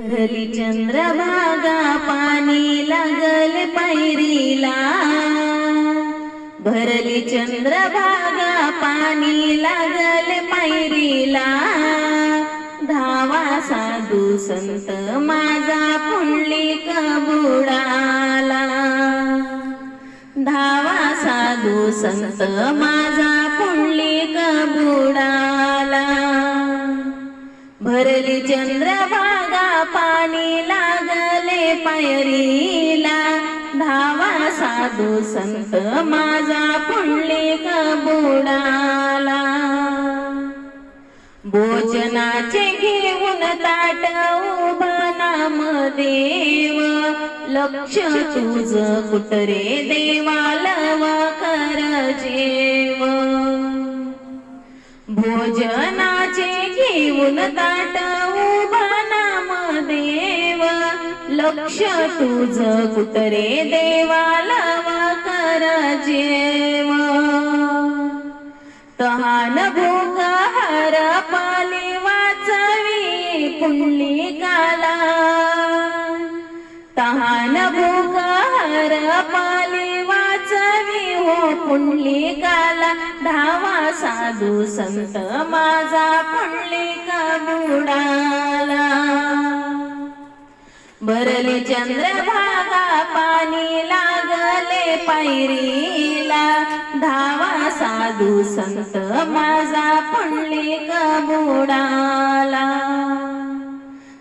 घरी चंद्रभागा पाणी लागल पैरीला. भरली चंद्रभागा पाणी लागल पैरीला. धावा साधू संत माझा पुंडली कबुडाला. धावा साधू संत माझा पुंडली कबुडाला. भरली चंद्रभागा पाणी लागले पायरीला. धावा साधू संत माझा पुंडली बुडाला भोजनाचे घेऊन ताट उभा नामदेव लक्ष तुझ कुटरे देवालव कर जेव. भोजनाचे घेऊन ताट लक्ष तुझ कुतरे देवाला कर जेव तहान भूक हर पाले वाचवी पुंडलिकाला तहान भूक हर पाले वाचवी हो पुंडलिकाला धावा साधू संत माझा पुंडलिका बुडा. चंद्र चंद्रभागा पाणी लागले पायरीला. धावा साधू संत माझा पुंडलिक बुडाला.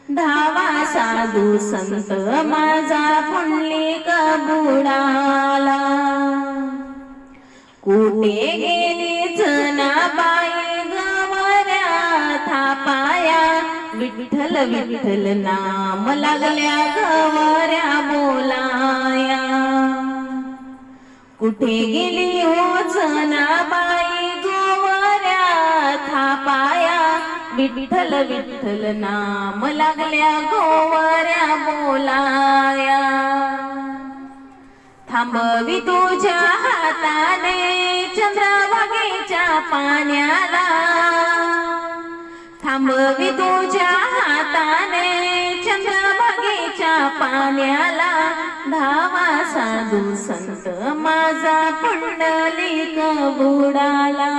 धावा साधू संत माझा पुंडलिक बुडाला. कुठे विठ्ठल विठ्ठल नाम लागल्या गवऱ्या बोलाया. कुठे गेली हो जनाबाई गोवऱ्या थापाया? विठ्ठल विठ्ठल नाम लागल्या गोवऱ्या बोलाया. थांबवी तुझ्या हाताने चंद्रभागेच्या पाण्याला. थांबवी तुझ्या हाताने चंद्रभागेच्या पाण्याला धावा साधू संत माझा पुंडलिक बुडाला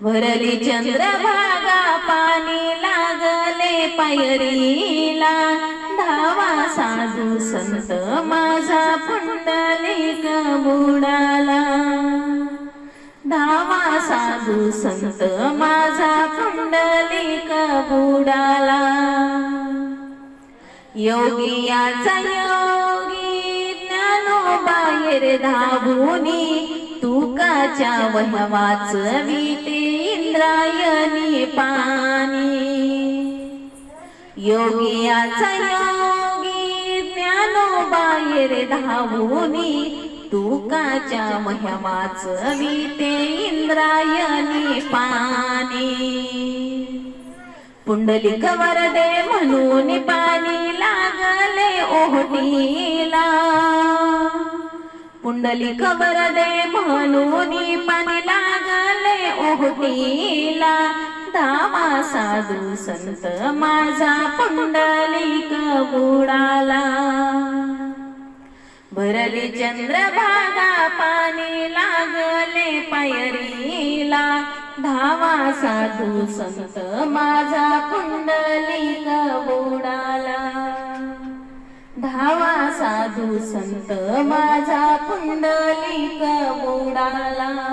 भरली चंद्रभागा पाणी लागले पायरीला. धावा साधू संत माझा पुंडलिक बुडाला धावा साधू संत माझा पुंडलिक बुडाला? योगियाचा योगी ज्ञानोबा धाबुनी तुकाच्या वहवाच विते इंद्रायणी पाणी. योगियाचा योगी ज्ञानोबा धाबुनी तुकाच्या महिमाच विते इंद्रायणी पाणी. पुंडलिक वरदे म्हणून पाणी लागले ओहटीला. पुंडलिक वरदे म्हणून पाणी लागले ओहटीला. धावा साधू संत माझा पुंडलिक बुडाला. भरली चंद्रभागा पाणी लागले पायरीला. धावा साधू संत माझा पुंडलिक बुडाला. धावा साधू संत माझा कुंडलिक बुडाला.